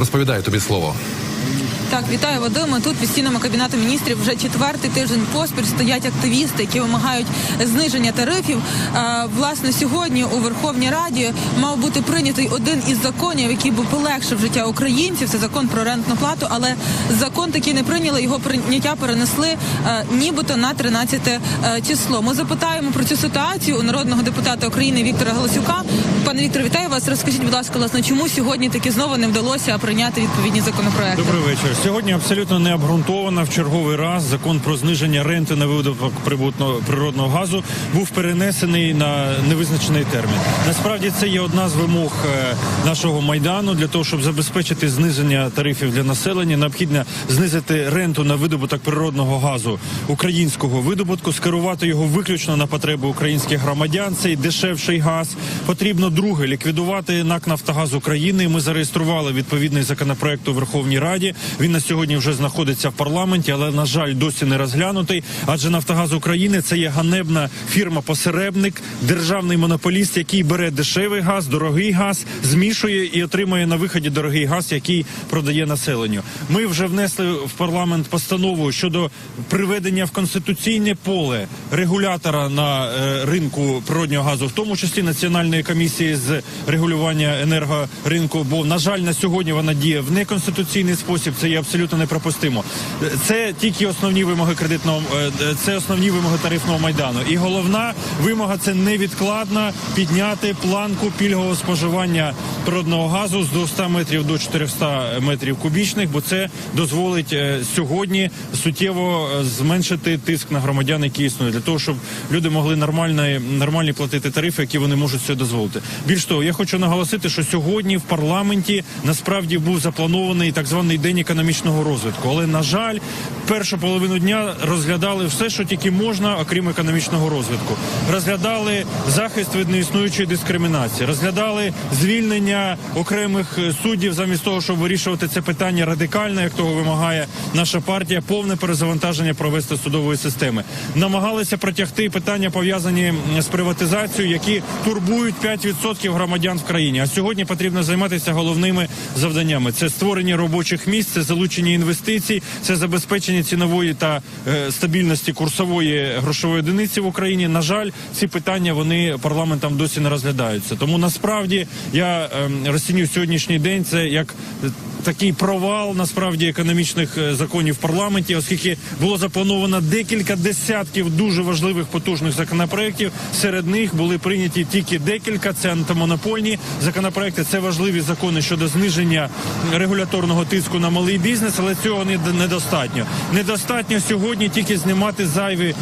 Розповідаю тобі слово. Так, вітаю Вадиме. Тут під стінами кабінету міністрів вже четвертий тиждень поспіль стоять активісти, які вимагають зниження тарифів. Е, власне, сьогодні у Верховній Раді мав бути прийнятий один із законів, який би полегшив життя українців. Це закон про рентну плату. Але закон такий не прийняли. Його прийняття перенесли е, нібито на 13 е, число. Ми запитаємо про цю ситуацію у народного депутата України Віктора Галасюка. Пане Віктор, вітаю вас. Розкажіть, будь ласка, власне, чому сьогодні таки знову не вдалося прийняти відповідні законопроекти? Добрий вечір. Сьогодні абсолютно не обґрунтовано в черговий раз закон про зниження ренти на видобуток природного газу був перенесений на невизначений термін. Насправді це є одна з вимог е, нашого майдану для того, щоб забезпечити зниження тарифів для населення. Необхідно знизити ренту на видобуток природного газу українського видобутку, скерувати його виключно на потреби українських громадян. Цей дешевший газ. Потрібно друге ліквідувати НАК Нафтогаз України. Ми зареєстрували відповідний законопроект у Верховній Раді. Він на сьогодні вже знаходиться в парламенті, але на жаль, досі не розглянутий. Адже Нафтогаз України це є ганебна фірма-посередник, державний монополіст, який бере дешевий газ, дорогий газ, змішує і отримує на виході дорогий газ, який продає населенню. Ми вже внесли в парламент постанову щодо приведення в конституційне поле регулятора на е, ринку природнього газу, в тому числі національної комісії з регулювання енергоринку. Бо на жаль, на сьогодні вона діє в неконституційний спосіб. Це є абсолютно неприпустимо. Е, Це тільки основні вимоги кредитного, е, е, це основні вимоги тарифного майдану. І головна вимога це невідкладно підняти планку пільгового споживання природного газу з 200 метрів до 400 метрів кубічних, бо це дозволить е, сьогодні суттєво зменшити тиск на громадян, які існують, для того, щоб люди могли нормально нормальні платити тарифи, які вони можуть собі дозволити. Більш того, я хочу наголосити, що сьогодні в парламенті насправді був запланований так званий день економічного розвитку. Але на жаль, першу половину дня розглядали все, що тільки можна, окрім економічного розвитку. Розглядали захист від неіснуючої дискримінації, розглядали звільнення окремих е, суддів замість того, щоб вирішувати це питання радикально, як того вимагає наша партія, повне перезавантаження провести судової системи. Намагалися протягти питання пов'язані з приватизацією, які турбують 5% громадян в країні. А сьогодні потрібно займатися головними завданнями: це створення робочих місць, це залучення інвестицій, це забезпечення цінової та е, стабільності курсової грошової одиниці в Україні. На жаль, ці питання вони парламентом досі не розглядаються. Тому насправді я е, розцінюю сьогоднішній день це як такий провал насправді економічних е, законів в парламенті, оскільки було заплановано декілька десятків дуже важливих потужних законопроєктів. Серед них були прийняті тільки декілька. Це антимонопольні законопроекти. Це важливі закони щодо зниження регуляторного тиску на малий бізнес, але цього не недостатньо. Недостатньо сьогодні тільки знімати зайві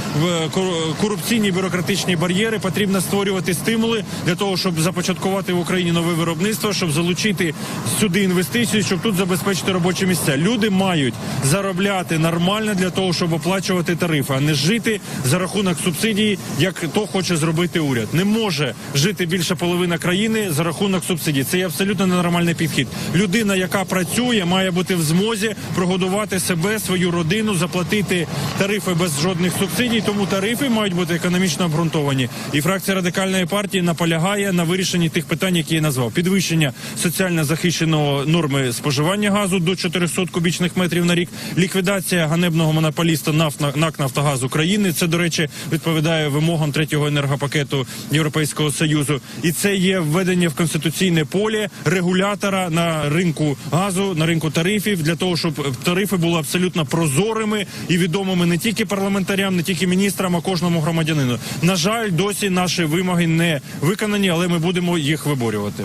кор- корупційні бюрократичні бар'єри. Потрібно створювати стимули для того, щоб започаткувати в Україні нове виробництво, щоб залучити сюди інвестиції, щоб тут забезпечити робочі місця. Люди мають заробляти нормально для того, щоб оплачувати тарифи, а не жити за рахунок субсидій, як то хоче зробити уряд. Не може жити більше половина країни за рахунок субсидій. Це є абсолютно ненормальний підхід. Людина, яка працює, має бути в змозі прогодувати себе, свою родину, заплатити тарифи без жодних субсидій. Тому тарифи мають бути економічно обґрунтовані. І фракція радикальної партії наполягає на вирішенні тих питань, які я назвав: підвищення соціально захищеного норми споживання газу до 400 кубічних метрів на рік, ліквідація ганебного монополіста «Наф- НАК Нафтогаз України. Це до речі відповідає вимогам третього енергопакету Європейського союзу, і це є введення в конституційне поле регулятора на ринку газу, на ринку тарифів для того, щоб тарифи були абсолютно прозорими і відомими не тільки парламентарям, не тільки міністрам, а кожному громадянину. На жаль, досі наші вимоги не виконані, але ми будемо їх виборювати.